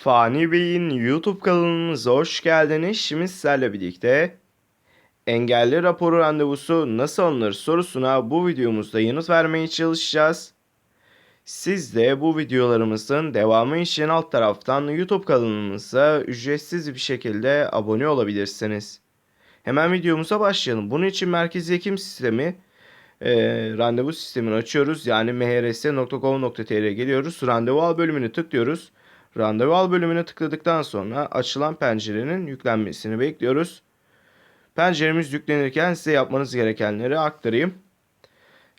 Fani Bey'in YouTube kanalımıza hoş geldiniz. Şimdi sizlerle birlikte engelli raporu randevusu nasıl alınır sorusuna bu videomuzda yanıt vermeye çalışacağız. Siz de bu videolarımızın devamı için alt taraftan YouTube kanalımıza ücretsiz bir şekilde abone olabilirsiniz. Hemen videomuza başlayalım. Bunun için merkezi hekim sistemi e, randevu sistemini açıyoruz. Yani mhrs.gov.tr'ye geliyoruz. Randevu al bölümünü tıklıyoruz. Randevu al bölümüne tıkladıktan sonra açılan pencerenin yüklenmesini bekliyoruz. Penceremiz yüklenirken size yapmanız gerekenleri aktarayım.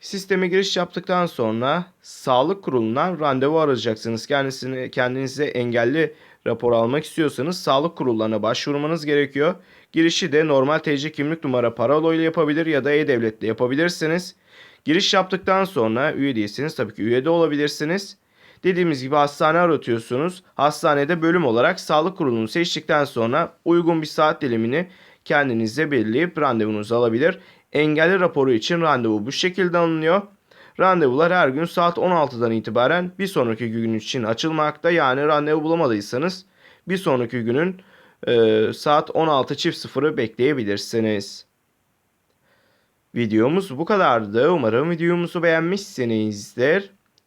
Sisteme giriş yaptıktan sonra sağlık kurulundan randevu arayacaksınız. Kendisini kendinize engelli rapor almak istiyorsanız sağlık kurullarına başvurmanız gerekiyor. Girişi de normal TC kimlik numara parola ile yapabilir ya da e-devletle yapabilirsiniz. Giriş yaptıktan sonra üye değilseniz tabii ki üye de olabilirsiniz. Dediğimiz gibi hastane aratıyorsunuz. Hastanede bölüm olarak sağlık kurulunu seçtikten sonra uygun bir saat dilimini kendinize belirleyip randevunuzu alabilir. Engelli raporu için randevu bu şekilde alınıyor. Randevular her gün saat 16'dan itibaren bir sonraki gün için açılmakta. Yani randevu bulamadıysanız bir sonraki günün e, saat 16.00'ı bekleyebilirsiniz. Videomuz bu kadardı. Umarım videomuzu beğenmişsinizdir.